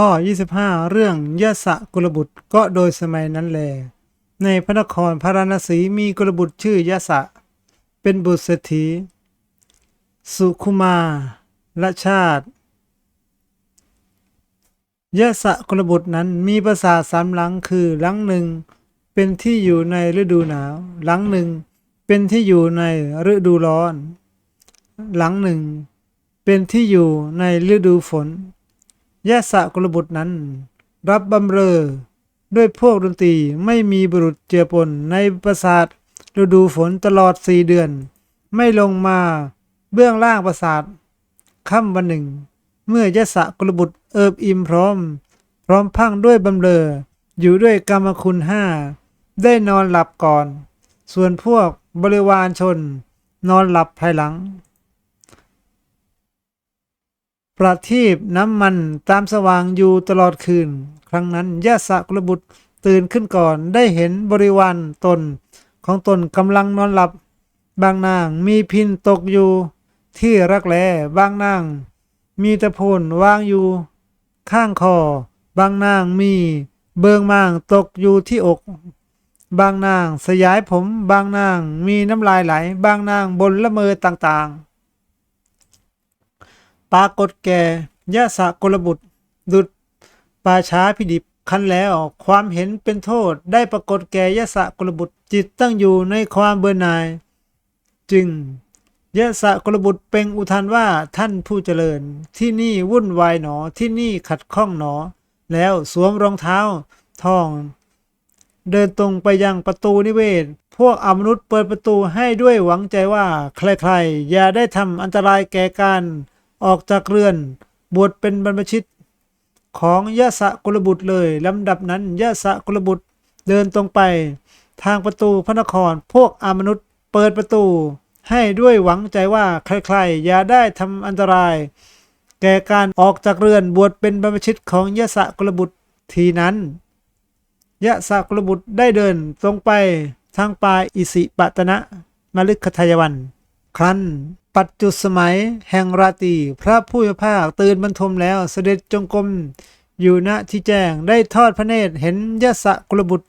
ข้อ 25 เรื่องยะสะกุลบุตรก็โดยสมัยนั้นแล ในพระนครพาราณสีมีกุลบุตรชื่อยะสะ เป็นบุตรเศรษฐี สุคุมาละชาติยะสะกุลบุตรนั้นมีปราสาทสามหลังคือหลังหนึ่ง เป็นที่อยู่ในฤดูหนาว หลังหนึ่ง เป็นที่อยู่ในฤดูร้อน หลังหนึ่ง เป็นที่อยู่ในฤดูฝน ยะสะกุลบุตรนั้น รับบำเรอ ด้วยพวกดนตรีไม่มีบุรุษเจือปนในปราสาทฤดูฝนตลอดสี่เดือน ไม่ลงมาเบื้องล่างปราสาทค่ำวันหนึ่ง เมื่อยะสะกุลบุตรเอิบอิ่มพร้อม พร้อมพังด้วยบำเรอ อยู่ด้วยกรรมคุณห้าได้นอนหลับก่อน ส่วนพวกบริวารชน นอนหลับภายหลัง ประทีปน้ำมันตามสว่างอยู่ตลอดคืน ครั้งนั้นยะสะกุลบุตรตื่นขึ้นก่อนได้เห็นบริวารตน ของตนกำลังนอนหลับ บางนางมีพินตกอยู่ที่รักแร้บางนาง มีตะโพนวางอยู่ ข้างคอ บางนางมีเบิงมางตกอยู่ที่อก บางนางสยายผม บางนางมีน้ำลายไหล บางนางบนละเมอต่างๆ ปรากฏแก่ยะสะกลบุตร ดุดป่าช้าพิดิบคันแล้วความเห็นเป็นโทษได้ปรากฏแก่ยะสะกลบุตรจิตตั้งอยู่ในความเบื่อหน่าย จึงยะสะกลบุตรเป็นอุทานว่าท่านผู้เจริญ ที่นี่วุ่นวายหนอที่นี่ขัดข้องหนอ แล้วสวมรองเท้าทอง เดินตรงไปยังประตูนิเวศ พวกอมนุษย์เปิดประตูให้ด้วยหวังใจว่า ใครๆ อย่าได้ทำอันตรายแก่การ ออกจากเรือน บวชเป็นบรรพชิต ของยะสะกุลบุตรเลยลำดับนั้นยะสะกุลบุตรเดินตรงไป ทางประตูพระนครพวกอมนุษย์ เปิดประตู ให้ด้วยหวังใจว่าใครๆ อย่าได้ทำอันตราย แก่การออกจากเรือนบวชเป็นบรรพชิตของยะสะกุลบุตรทีนั้นยะสะกุลบุตรได้เดินตรงไปทางป่ายอิสิปตนะมฤคทายวัน ครั้นปัจจุสมัยแห่งราตรีพระผู้มีพระภาคตื่นบรรทมแล้วเสด็จจงกรมอยู่ณที่แจ้งได้ทอดพระเนตรเห็นยะสะกุลบุตร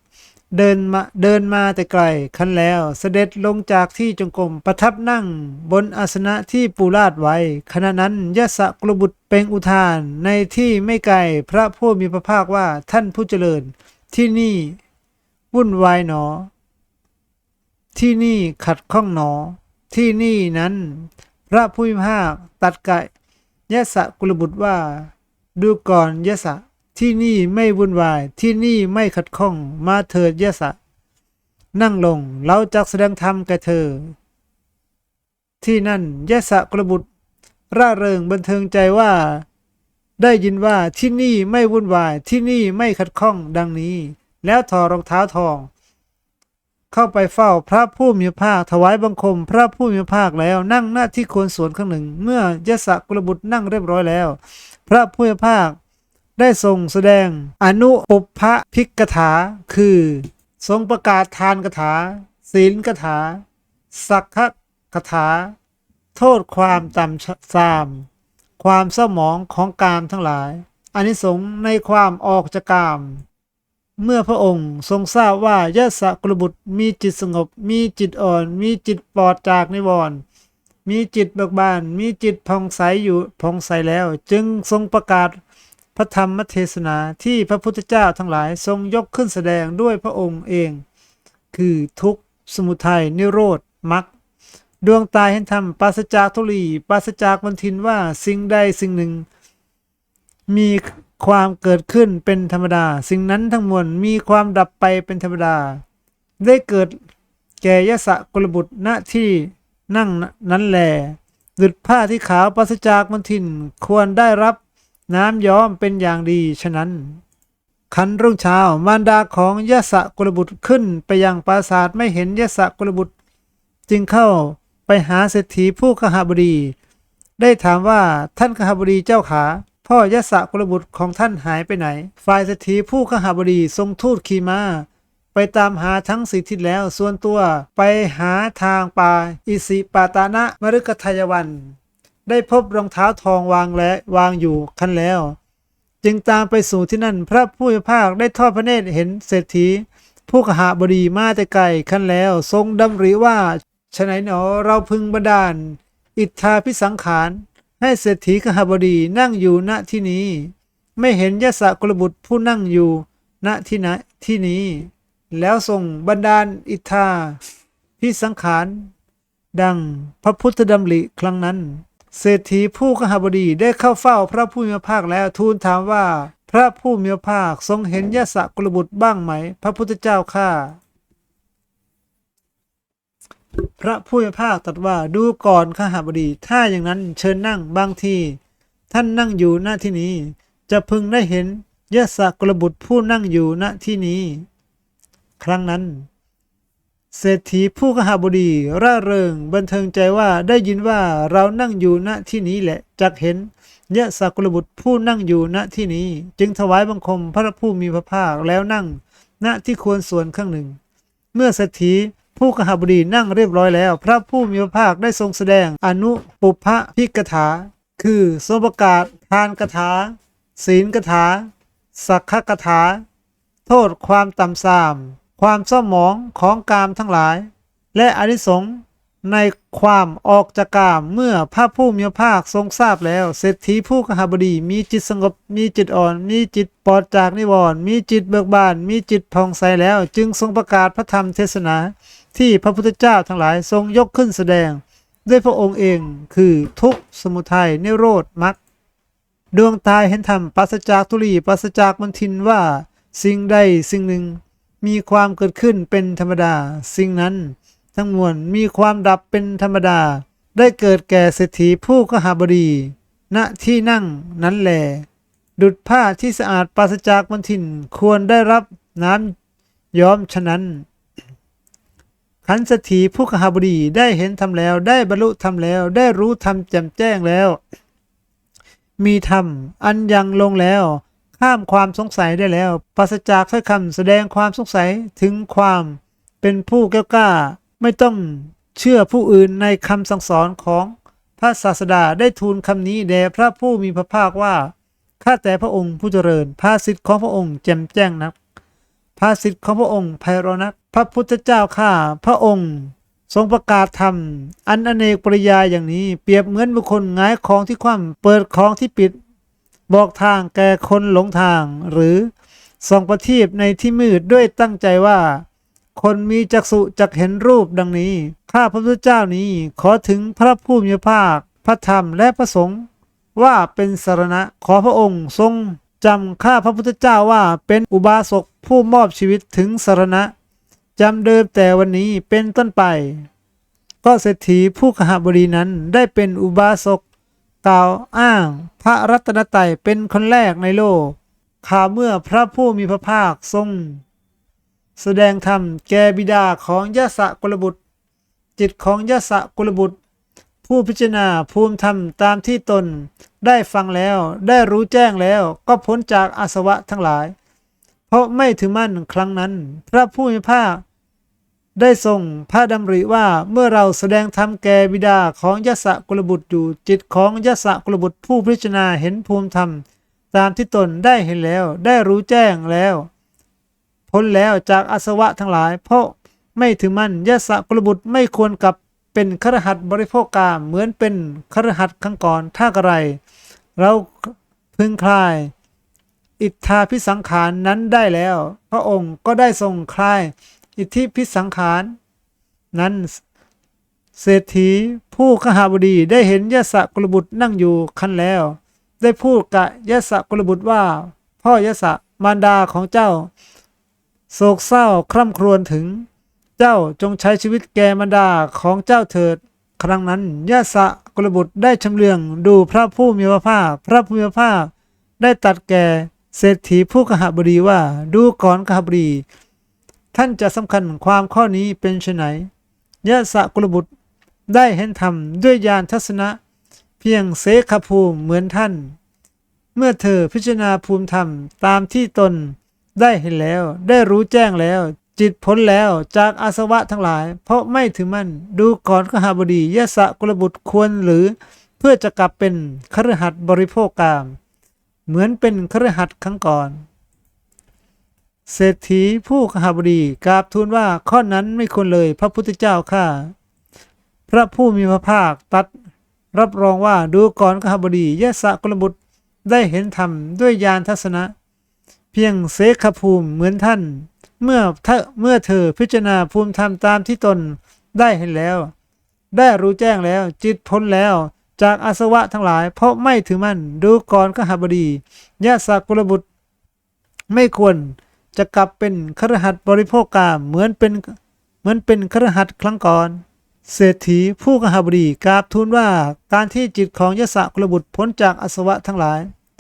เดินมาเดินมาแต่ไกลคันแล้วเสด็จลงจากที่จงกรมประทับนั่งบนอาสนะที่ปูลาดไว้ขณะนั้นยะสะกุลบุตรเป็นอุทานในที่ไม่ไกลพระผู้มีพระภาคว่าท่านผู้เจริญ ที่นี่ วุ่นวายหนอ ที่นี่ขัดข้องหนอ ที่นี่นั้น พระผู้มีภาคตัดกะยะสะกุลบุตรว่า ดูก่อนยะสะ ที่นี่ไม่วุ่นวาย ที่นี่ไม่ขัดข้องมาเถิดยะสะ นั่งลงเราจะแสดงธรรมแก่เธอ ที่นั่นยะสะกุลบุตร ร่าเริงบันเทิงใจว่า ได้ยินว่าที่นี่ไม่วุ่นวาย ที่นี่ไม่ขัดข้องดังนี้ แล้วถอดรองเท้าทอง เข้าไปเฝ้าพระผู้มีพระภาคถวายบังคม พระผู้มีพระภาคแล้วนั่งหน้าที่โคนสวนข้างหนึ่ง เมื่อยะสะกุลบุตรนั่งเรียบร้อยแล้ว พระผู้มีพระภาคได้ทรงแสดงอนุปปพพิกถา คือ ทรงประกาศทานกถา ศีลกถา สักขกถา โทษความต่ำทราม ความเศร้าหมองของกามทั้งหลายอานิสงส์ในความออกจากกาม เมื่อพระองค์ทรงทราบว่ายะสะกุลบุตรมีจิตสงบ มีจิตอ่อน มีจิตปลอดจากนิวรณ์มีจิตเบิกบาน มีจิตผ่องใสอยู่ผ่องใสแล้ว จึงทรงประกาศพระธรรมเทศนาที่พระพุทธเจ้าทั้งหลายทรงยกขึ้นแสดงด้วยพระองค์เอง คือทุกข์สมุทัยนิโรธมรรคดวงตาเห็นธรรมปราศจากทุลีปราศจากบันทินว่าสิ่งใดสิ่งหนึ่ง มี ความเกิดขึ้นเป็นธรรมดา สิ่งนั้นทั้งมวลมีความดับไปเป็นธรรมดา ได้เกิดแก่ยะสะกุลบุตรณที่นั่งนั้นแลดุดผ้าที่ขาวปราศจากบันทินควรได้รับน้ำย้อมเป็นอย่างดีฉะนั้น คันรุ่งเช้ามารดาของยะสะกุลบุตรขึ้นไปยังปราสาทไม่เห็นยะสะกุลบุตร จึงเข้าไปหาเศรษฐีผู้ขหบดี ได้ถามว่าท่านขหบดีเจ้าขา พ่อยะสะกุลบุตรของท่านหายไปไหน ฝ่ายเศรษฐีผู้ขหบดีทรงทูตขี่มาไปตามหาทั้งสี่ทิศแล้วส่วนตัวไปหาทางป่าอิสิปาตานะมฤคทายวัน ได้พบรองเท้าทองวางและวางอยู่คันแล้ว จึงตามไปสู่ที่นั่นพระผู้มีพระภาคได้ทอดพระเนตรเห็นเศรษฐี ผู้ขหาบดีมาแต่ไกลขันแล้ว ทรงดำริว่าฉไหนหนอเราพึงบันดาล อิทธาพิสังขาร ให้เศรษฐีขหบดีนั่งอยู่ณที่นี้ ไม่เห็นยศกุลบุตรผู้นั่งอยู่ณที่ณที่นี้ แล้วทรงบันดาลอิทธาพิสังขาร ดังพระพุทธดำริครั้งนั้น เศรษฐีผู้ขหบดีได้เข้าเฝ้าพระผู้มีพระภาคแล้วทูลถามว่า พระผู้มีพระภาคทรงเห็นยศกุลบุตรบ้างไหม พระพุทธเจ้าข้า พระผู้มีพระภาคตรัสว่าดูก่อนข้าหบดี ถ้าอย่างนั้นเชิญนั่งบางที ท่านนั่งอยู่หน้าที่นี้ จะพึงได้เห็นยศกุลบุตรผู้นั่งอยู่ณที่นี้ ครั้งนั้น เศรษฐีผู้ขหบดี ร่าเริงบันเทิงใจว่าได้ยินว่าเรานั่งอยู่ณที่นี้แหละจักเห็นยะสกุลบุตรผู้นั่งอยู่ณที่นี้ จึงถวายบังคมพระผู้มีพระภาคแล้วนั่ง ณที่ควรส่วนข้างหนึ่ง เมื่อเศรษฐี ผู้ขหบดีนั่งเรียบร้อยแล้ว พระผู้มีพระภาคได้ทรงแสดงอนุปุพพพิกถา คือทรงประกาศทานกถา ศีลกถา สักขกถา โทษความต่ำทราม ความเศร้าหมองของกามทั้งหลาย และอนิสงส์ในความออกจากกามเมื่อพระผู้มีพระภาคทรงทราบแล้วเศรษฐีผู้กหบดีมีจิตสงบมีจิตอ่อน มีจิตปลอดจากนิวรณ์มีจิตเบิกบาน มีจิตผ่องใสแล้ว จึงทรงประกาศพระธรรมเทศนา ที่พระพุทธเจ้าทั้งหลายทรงยกขึ้นแสดง ด้วยพระองค์เองคือทุกขสมุทัยนิโรธมรรคดวงตาเห็นธรรมปราศจากทุลีปราศจากมนทินว่าสิ่งใดสิ่งหนึ่งมีความเกิดขึ้นเป็นธรรมดา สิ่งนั้น ทั้งมวลมีความดับเป็นธรรมดา ได้เกิดแก่เศรษฐีผู้กหาบดี ณที่นั่งนั้นแหลดุดผ้าที่สะอาดปราศจากมนทินควรได้รับน้ำย้อมฉะนั้น ขันสถีผู้กหาบดีได้เห็นธรรมแล้ว ได้บรรลุธรรมแล้ว ได้รู้ธรรมแจ่มแจ้งแล้ว มีธรรมอันยังลงแล้ว ข้ามความสงสัยได้แล้วปราศจากถ้อยคำแสดงความสงสัยถึงความเป็นผู้แก้วกล้า ไม่ต้องเชื่อผู้อื่นในคำสั่งสอนของพระศาสดาได้ทูลคำนี้แด่พระผู้มีพระภาคว่าข้าแต่พระองค์ผู้เจริญภาสิทธิ์ของพระองค์แจ่มแจ้งนักภาสิทธิ์ของพระองค์ไพเราะนัก พระพุทธเจ้าข้าพระองค์ ทรงประกาศธรรม อันอเนกปริยายอย่างนี้ เปรียบเหมือนบุคคลงายของที่คว่ำเปิดของที่ปิด บอกทางแก่คนหลงทาง หรือส่องประทีปในที่มืดด้วยตั้งใจว่า คนมีจักษุจักเห็นรูปดังนี้ ข้าพระพุทธเจ้านี้ขอถึงพระผู้มีพระภาค พระธรรมและพระสงฆ์ว่าเป็นสารณะขอพระองค์ทรงจำข้าพระพุทธเจ้าว่าเป็นอุบาสกผู้มอบชีวิตถึงสารณะ จำเดิมแต่วันนี้เป็นต้นไป ก็เศรษฐีผู้ขหบดีนั้นได้เป็นอุบาสกกล่าวอ้างพระรัตนตรัยเป็นคนแรกในโลกข่าวเมื่อพระผู้มีพระภาคทรง แสดงธรรมแก่บิดาของยะสะกุลบุตร จิตของยะสะกุลบุตร ผู้พิจารณาภูมิธรรมตามที่ตนได้ฟังแล้วได้รู้แจ้งแล้วก็พ้นจากอาสวะทั้งหลาย เพราะไม่ถือมั่นครั้งนั้น พระผู้มีพระภาค ได้ทรงพระดำริว่าเมื่อเราแสดงธรรมแก่บิดาของยศกุลบุตรอยู่ จิตของยศกุลบุตรผู้พิจารณาเห็นภูมิธรรม ตามที่ตนได้เห็นแล้วได้รู้แจ้งแล้ว พ้นแล้วจากอาสวะทั้งหลาย เพราะไม่ถือมั่นยศกุลบุตรไม่ควรกับเป็นครหัสบริโภคกามเหมือนเป็นครหัสถ์ครั้งก่อนถ้ากระไร เราพึงคลาย อิทธาพิสังขารนั้นได้แล้ว พระองค์ก็ได้ทรงคลาย อิทธิพิสังขาร นั้นเศรษฐีผู้ขหาบดีได้เห็นยศกุลบุตรนั่งอยู่คันแล้ว ได้พูดกับยศกุลบุตรว่า พ่อยศมารดาของเจ้า โศกเศร้าคร่ำครวญถึง เจ้าจงใช้ชีวิตแก่มารดาของเจ้าเถิด ครั้งนั้นยศกุลบุตรได้ชำเลืองดูพระผู้มีพระภาคพระผู้มีพระภาคได้ตัดแก่เศรษฐีผู้กหบดีว่าดูก่อนกหบดี ท่านจะสำคัญความข้อนี้เป็นไฉนยะสะกุลบุตรได้เห็นธรรมด้วยญาณทัศนะ เพียงเสขภูมิเหมือนท่าน เมื่อเธอพิจารณาภูมิธรรมตามที่ตนได้เห็นแล้วได้รู้แจ้งแล้ว จิตพ้นแล้วจากอาสวะทั้งหลาย เพราะไม่ถือมั่นดูก่อนขหาบดียะสะกุลบุตรควรหรือเพื่อจะกลับเป็นคฤหัสบริโภคกาม เหมือนเป็นครหัสครั้งก่อน เศรษฐีผู้ขหบดีกราบทูลว่าข้อนั้นไม่ควรเลยพระพุทธเจ้าข้าพระผู้มีพระภาคตัดรับรองว่าดูก่อนขหบดียะสะกลบุตรได้เห็นธรรมด้วยญาณทัศนะ เพียงเสขภูมิเหมือนท่าน เมื่อเธอเมื่อเธอพิจารณาภูมิธรรมตามที่ตนได้เห็นแล้ว ได้รู้แจ้งแล้วจิตพ้นแล้วจากอาสวะทั้งหลาย เพราะไม่ถือมั่นดูก่อนขหบดียะสะกุลบุตร ไม่ควร จะกลับเป็นครหัสบริโภคกามเหมือนเป็นเหมือนเป็นครหัสครั้งก่อน เศรษฐีผู้กหบดีกราบทูลว่าการที่จิตของยะสะกุลบุตรพ้นจากอสวะทั้งหลาย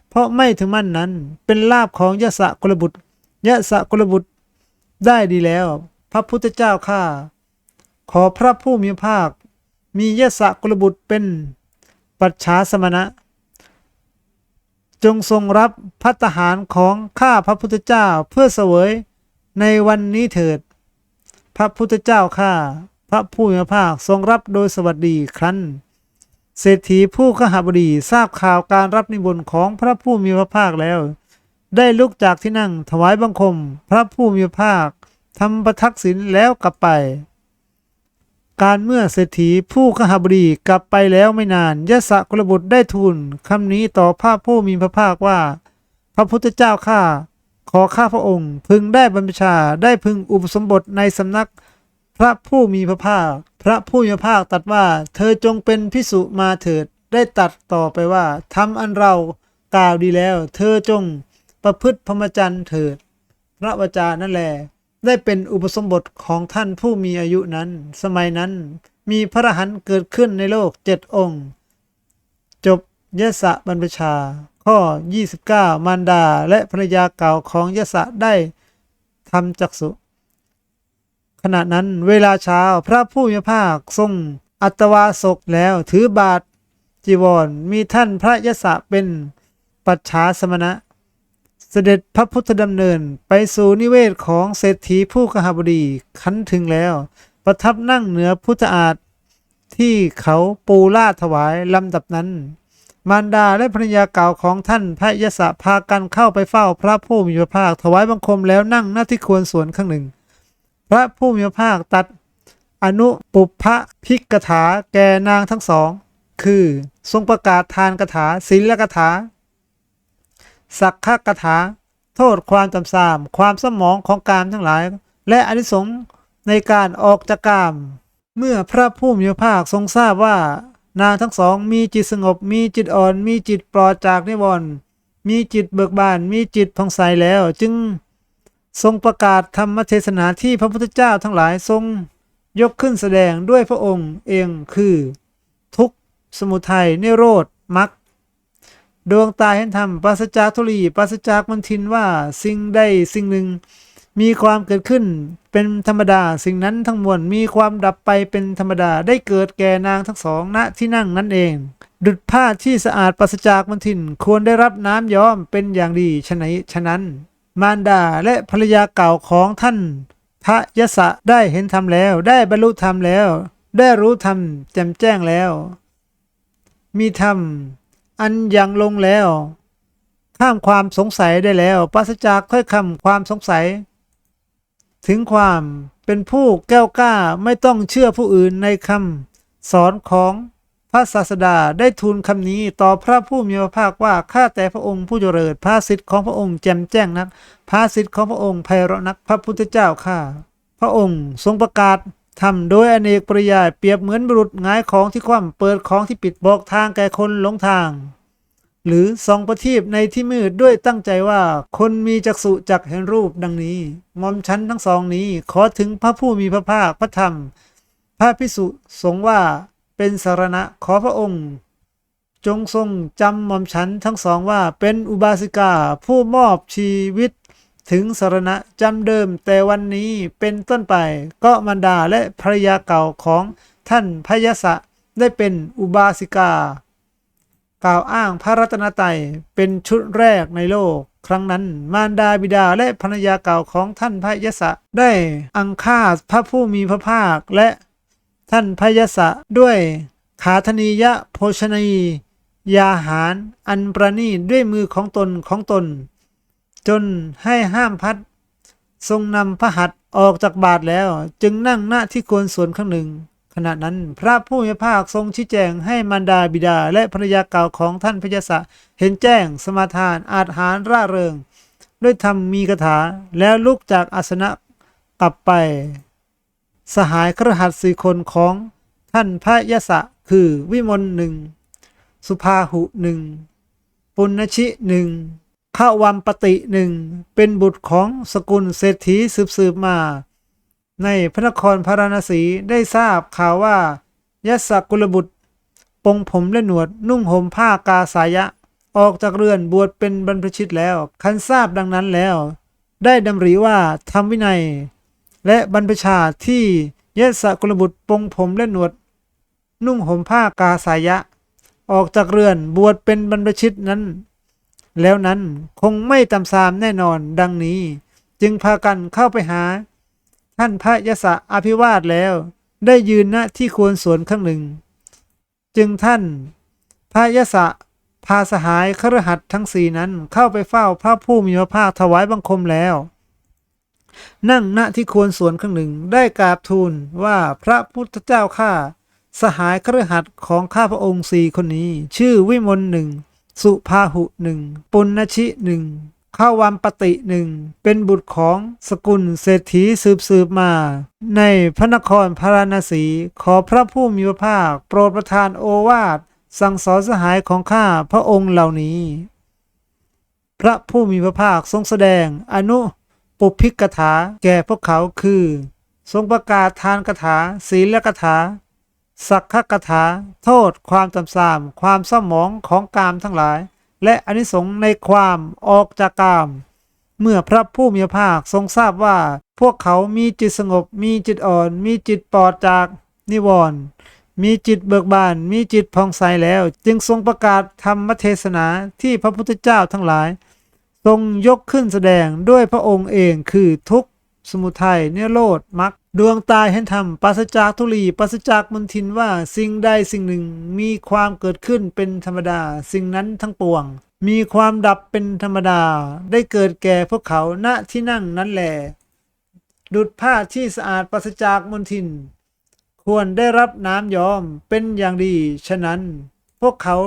เพราะไม่ถือมั่นนั้นเป็นลาภของยะสะกุลบุตรยะสะกุลบุตรได้ดีแล้ว พระพุทธเจ้าข้าขอพระผู้มีพระภาค มียะสะกุลบุตรเป็นปัจฉาสมณะ จงทรงรับพัตหารของข้าพระพุทธเจ้าเพื่อเสวยในวันนี้เถิด พระพุทธเจ้าข้าพระผู้มีพระภาคทรงรับโดยสวัสดีครั้น เศรษฐีผู้ขหบดีทราบข่าวการรับนิมนต์ของพระผู้มีพระภาคแล้ว ได้ลุกจากที่นั่งถวายบังคม พระผู้มีพระภาคทำประทักษิณแล้วกลับไป การเมื่อเศรษฐีผู้ขหบดีกลับไปแล้วไม่นานยะสะกุลบุตรได้ทูลคำนี้ต่อพระผู้มีพระภาคว่า พระพุทธเจ้าข้าขอข้าพระองค์ พึงได้บรรพชาได้พึงอุปสมบทในสำนัก พระผู้มีพระภาค พระผู้มีพระภาคตรัสว่า เธอจงเป็นพิสุมาเถิดได้ตัดต่อไปว่าทำอันเรากล่าวดีแล้ว เธอจงประพฤติพรหมจรรย์เถิด พระวจานั่นแหละ ได้เป็นอุปสมบทของท่านผู้มีอายุนั้น สมัยนั้นมีพระรหันเกิดขึ้นในโลกเจ็ดองค์ จบยะสะบรรพชา ข้อ 29 มารดาและภรรยาเก่าของยะสะได้ทำจักสุขณะนั้นเวลาเช้าพระผู้มีภาคทรงอัตวาสกแล้วถือบาทจีวรมีท่านพระยะสะเป็นปัจฉาสมณะ เสด็จพระพุทธดำเนินไปสู่นิเวศของเศรษฐีผู้กหบดีคันถึงแล้ว ประทับนั่งเหนือพุทธอาฏที่เขาปูลาถวายลำดับนั้น มารดาและภรรยาเก่าของท่านพระยศพากันเข้าไปเฝ้าพระผู้มีพระภาคถวายบังคมแล้วนั่งหน้าที่ควรส่วนข้างหนึ่ง พระผู้มีพระภาคตัดอนุปุพพะพิกถาแก่นางทั้งสอง คือทรงประกาศทานกถาศีลกถา สักขะกถา โทษความจำสาม ความสมองของกามทั้งหลาย และอนิสงส์ในการออกจากกาม เมื่อพระผู้มีพระภาคทรงทราบว่า นางทั้งสองมีจิตสงบ มีจิตอ่อน มีจิตปลอดจากนิวรณ์มีจิตเบิกบาน มีจิตผ่องใสแล้ว จึงทรงประกาศธรรมเทศนาที่พระพุทธเจ้าทั้งหลายทรงยกขึ้นแสดงด้วยพระองค์เองคือ ทุกสมุทัยนิโรธมรรค ดวงตาเห็นธรรมปราศจากทุลีปราศจากมนทินว่าสิ่งใดสิ่งหนึ่ง มีความเกิดขึ้นเป็นธรรมดา สิ่งนั้นทั้งมวลมีความดับไปเป็นธรรมดาได้เกิดแก่นางทั้งสองณที่นั่งนั่นเอง ดุจผ้าที่สะอาดปราศจากมนทินควรได้รับน้ำย้อมเป็นอย่างดีฉะไหนฉะนั้น มารดาและภรรยาเก่าของท่านพระยศะได้เห็นธรรมแล้ว ได้บรรลุธรรมแล้ว ได้รู้ธรรมแจ่มแจ้งแล้ว มีธรรม อันยังลงแล้ว ข้ามความสงสัยได้แล้วปราศจากถ้อยคำความสงสัย ถึงความเป็นผู้แก้วกล้าไม่ต้องเชื่อผู้อื่นในคำสอนของพระศาสดาได้ทูลคำนี้ต่อพระผู้มีพระภาคว่าข้าแต่พระองค์ผู้เจริญพระสิทธิ์ของพระองค์แจ่มแจ้งนักพระสิทธิ์ของพระองค์ไพเราะนักพระพุทธเจ้าข้าพระองค์ทรงประกาศ ทำโดยอเนกปริยายเปรียบเหมือนบุรุษงายของที่คว่ำเปิดของที่ปิดบอกทางแก่คนหลงทาง หรือส่องประทีปในที่มืดด้วยตั้งใจว่าคนมีจักษุจักเห็นรูปดังนี้มอมชั้นทั้งสองนี้ขอถึงพระผู้มีพระภาคพระธรรม พระพิสุสงว่าเป็นสารณะขอพระองค์ จงทรงจำมอมฉันทั้งสองว่าเป็นอุบาสิกาผู้มอบชีวิต ถึงสารณะจำเดิมแต่วันนี้เป็นต้นไปก็มันดาและภรยาเก่าของท่านพยศะได้เป็นอุบาสิกา กล่าวอ้างพระรัตนตรัยเป็นชุดแรกในโลก ครั้งนั้นมารดาบิดาและภรรยาเก่าของท่านพยศะได้อังคาสพระผู้มีพระภาคและท่านพยศะด้วยขาธนียะโภชนียาหารอันประณีตด้วยมือของตนของตน จนให้ห้ามพัด ทรงนำพระหัตถ์ออกจากบาทแล้ว จึงนั่งหน้าที่ควรส่วนข้างหนึ่ง ขณะนั้นพระผู้มีพระภาคทรงชี้แจงให้มารดาบิดาและภรรยาเก่าของท่านพระยศะเห็นแจ้งสมาทานอาจหารร่าเริง ด้วยธรรมมีคาถาแล้วลุกจากอาสนะกลับไป สหายครหัสสี่คนของท่านพระยศะคือวิมลหนึ่งสุภาหุหนึ่งปุณณชิหนึ่ง ข้าวัมปติหนึ่งเป็นบุตรของสกุลเศรษฐีสืบสืบๆมา ในพระนครพาราณสีได้ทราบข่าวว่ายศกุลบุตรปงผมและหนวดนุ่งห่มผ้ากาสายะ ออกจากเรือนบวชเป็นบรรพชิตแล้ว คันทราบดังนั้นแล้ว ได้ดำริว่าทำวินัย และบรรพชาที่ยศกุลบุตรปงผมและหนวด นุ่งห่มผ้ากาสายะ ออกจากเรือนบวชเป็นบรรพชิตนั้น แล้วนั้นคงไม่ตำสามแน่นอนดังนี้ จึงพากันเข้าไปหา ท่านพระยศะอภิวาทแล้ว ได้ยืนณที่ควรสวนข้างหนึ่ง จึงท่านพระยศะพาสหายครหัสทั้งสี่นั้นเข้าไปเฝ้าพระผู้มีพระภาคถวายบังคมแล้ว นั่งณที่ควรสวนข้างหนึ่งได้กราบทูลว่าพระพุทธเจ้าข้าสหายครหัสของข้าพระองค์สี่คนนี้ ชื่อวิมลหนึ่ง สุภาหุหนึ่งปุณณชิหนึ่งข้าวัมปติหนึ่งเป็นบุตรของสกุลเศรษฐีสืบสืบมา ในพระนครพาราณสีขอพระผู้มีพระภาค โปรดประทานโอวาทสั่งสอนสหายของข้าพระองค์เหล่านี้ พระผู้มีพระภาคทรงแสดงอนุปุพพิกถาแก่พวกเขาคือ ทรงประกาศทานกถาศีลกถา สักขกถาโทษความจำสาม ความเศร้าหมองของกามทั้งหลาย และอนิสงส์ในความออกจากกาม เมื่อพระผู้มีพระภาคทรงทราบว่า พวกเขามีจิตสงบ มีจิตอ่อน มีจิตปลอดจากนิวรณ์มีจิตเบิกบาน มีจิตผ่องใสแล้ว จึงทรงประกาศธรรมเทศนาที่พระพุทธเจ้าทั้งหลาย ทรงยกขึ้นแสดงด้วยพระองค์เองคือทุกสมุทัยเนโรธมรรค ดวงตาเห็นธรรมปราศจากทุลีปราศจากมนทินว่าสิ่งใดสิ่งหนึ่งมีความเกิดขึ้นเป็นธรรมดา สิ่งนั้นทั้งปวง มีความดับเป็นธรรมดา ได้เกิดแก่พวกเขาณที่นั่งนั้นแหลดุดผ้าที่สะอาดปราศจากมนทิน ควรได้รับน้ำยอมเป็นอย่างดี ฉะนั้น พวกเขา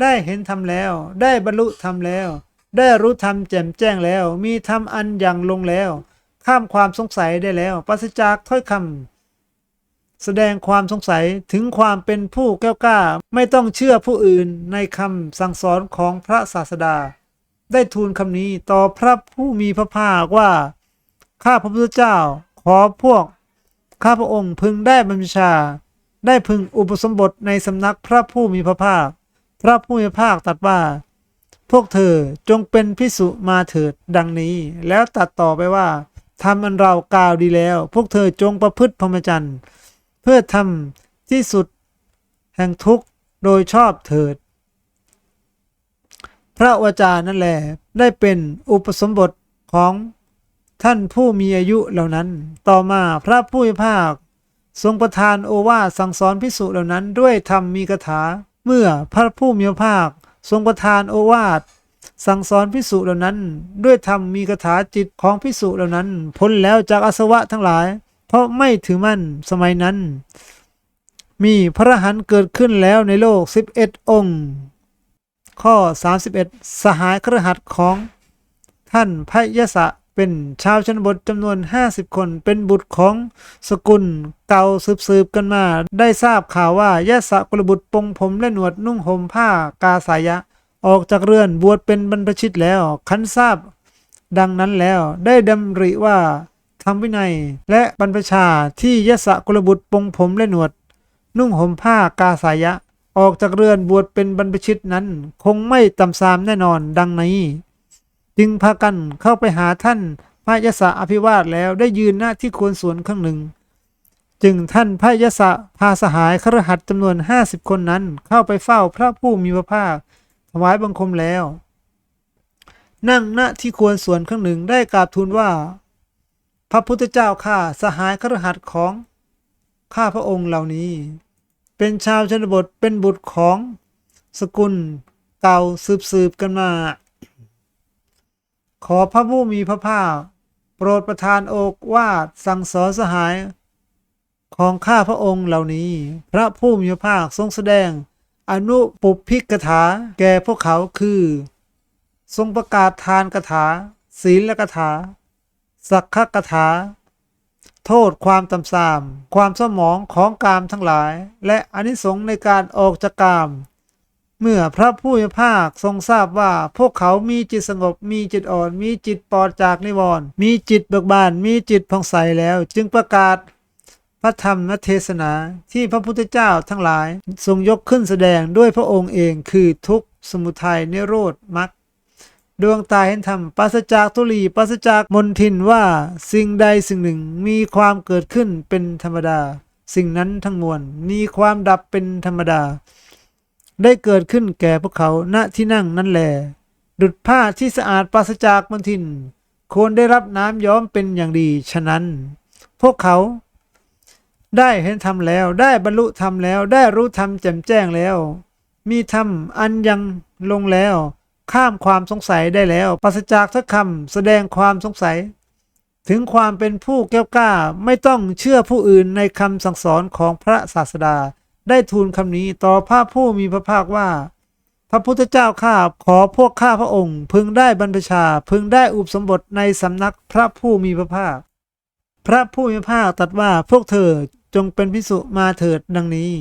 ได้เห็นธรรมแล้ว ได้บรรลุธรรมแล้ว ได้รู้ธรรมแจ่มแจ้งแล้ว มีธรรมอันอย่างลงแล้ว ข้ามความสงสัยได้แล้วปราศจากถ้อยคำแสดงความสงสัยถึงความเป็นผู้แก้วกล้า ไม่ต้องเชื่อผู้อื่นในคำสั่งสอนของพระศาสดา ได้ทูลคำนี้ต่อพระผู้มีพระภาคว่า ข้าพระพุทธเจ้าขอพวก ข้าพระองค์พึงได้บัญชา ได้พึงอุปสมบทในสำนักพระผู้มีพระภาค พระผู้มีพระภาคตรัสว่าพวกเธอจงเป็นพิสุมาเถิดดังนี้ แล้วตัดต่อไปว่า ทำอันเรากล่าวดีแล้ว พวกเธอจงประพฤติพรหมจรรย์ เพื่อทำที่สุดแห่งทุกข์โดยชอบเถิด พระวจานั่นแหละได้เป็นอุปสมบทของท่านผู้มีอายุเหล่านั้น ต่อมาพระผู้มีภาค ทรงประทานโอวาสั่งสอนพิสุเหล่านั้นด้วยธรรมมีคาถา เมื่อพระผู้มีภาค ทรงประทานโอวาท สั่งสอนพิสุเหล่านั้น ด้วยธรรมมีคาถาจิตของพิสุเหล่านั้น พ้นแล้วจากอาสวะทั้งหลาย เพราะไม่ถือมั่นสมัยนั้น มีพระหันเกิดขึ้นแล้วในโลก 11 องค์ ข้อ 31 สหายครหัสของท่านพระยะศะเป็นชาวชนบทจำนวน 50 คน เป็นบุตรของสกุลเก่าสืบๆกันมา ได้ทราบข่าวว่ายะศกุลบุตรปงผมและหนวดนุ่งห่มผ้ากาสายะ ออกจากเรือนบวชเป็นบรรพชิตแล้ว คันทราบ ดังนั้นแล้วได้ดำริว่าทำวินัย และบรรพชาที่ยศกุลบุตรปงผมและหนวด นุ่งห่มผ้ากาสายะ ออกจากเรือนบวชเป็นบรรพชิตนั้น คงไม่ต่ำสามแน่นอนดังนี้ จึงพากันเข้าไปหาท่านพระยศอภิวาทแล้วได้ยืนหน้าที่ควรสวนข้างหนึ่ง จึงท่านพระยศพาสหายครหัสจำนวนห้าสิบคนนั้นเข้าไปเฝ้าพระผู้มีพระภาค วายบังคมแล้ว นั่งณที่ควรส่วนข้างหนึ่งได้กราบทูลว่า พระพุทธเจ้าข้าสหายครหัสของข้าพระองค์เหล่านี้ เป็นชาวชนบทเป็นบุตรของสกุลเก่าสืบสืบๆกันมา ขอพระผู้มีพระภาคโปรดประทานโอกวาดสั่งสอนสหาย ของข้าพระองค์เหล่านี้ พระผู้มีพระภาคทรงแสดง อนุปุพิกถาแก่พวกเขาคือ ทรงประกาศทานกถา ศีลกถา สักขกถา โทษความตำสาม ความสมองของกามทั้งหลาย และอนิสงส์ในการออกจากกาม เมื่อพระผู้มีพระภาคทรงทราบว่าพวกเขามีจิตสงบ มีจิตอ่อน มีจิตปลอดจากนิวรณ์มีจิตเบิกบาน มีจิตผ่องใสแล้ว จึงประกาศ พระธรรมเทศนาที่พระพุทธเจ้าทั้งหลายทรงยกขึ้นแสดงด้วยพระองค์เองคือทุกสมุทัยนิโรธมรรคดวงตาเห็นธรรมปราศจากทุลีปราศจากมนทินว่าสิ่งใดสิ่งหนึ่งมีความเกิดขึ้นเป็นธรรมดา สิ่งนั้นทั้งมวลมีความดับเป็นธรรมดา ได้เกิดขึ้นแก่พวกเขาณที่นั่งนั่นแหลดุดผ้าที่สะอาดปราศจากมนทินควรได้รับน้ำย้อมเป็นอย่างดีฉะนั้น พวกเขา ได้เห็นธรรมแล้ว ได้บรรลุธรรมแล้ว ได้รู้ธรรมแจ่มแจ้งแล้ว มีธรรมอันยังลงแล้ว ข้ามความสงสัยได้แล้วปราศจากทักคำแสดงความสงสัย ถึงความเป็นผู้แก้วกล้าไม่ต้องเชื่อผู้อื่นในคำสั่งสอนของพระศาสดา ได้ทูลคำนี้ต่อพระผู้มีพระภาคว่า พระพุทธเจ้าข้าขอพวกข้าพระองค์ พึงได้บรรพชา พึงได้อุปสมบทในสำนักพระผู้มีพระภาคพระผู้มีพระภาคตรัสว่าพวกเธอ จงเป็นพิสุมาเถิดดังนี้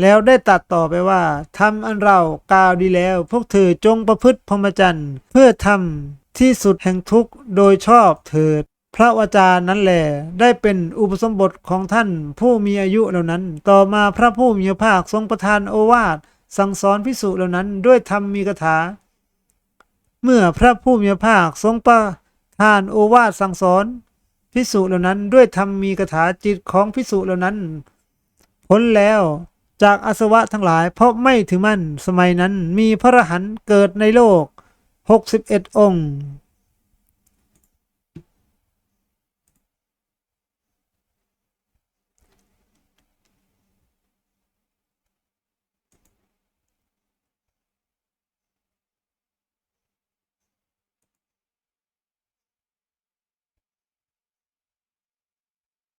แล้วได้ตัดต่อไปว่าทำอันเรากล่าวดีแล้ว พวกเธอจงประพฤติพรหมจรรย์เพื่อทำที่สุดแห่งทุกข์โดยชอบเถิด พระวจานั้นแหลได้เป็นอุปสมบทของท่านผู้มีอายุเหล่านั้น ต่อมาพระผู้มีพระภาคทรงประทานโอวาทสั่งสอนพิสุเหล่านั้นด้วยธรรมมีคาถา เมื่อพระผู้มีพระภาคทรงประทานโอวาทสั่งสอน พิสุเหล่านั้นด้วยธรรมมีคาถาจิตของพิสุเหล่านั้นพ้นแล้วจากอสวะทั้งหลาย เพราะไม่ถือมั่นสมัยนั้นมีพระรหันต์เกิดในโลก 61 องค์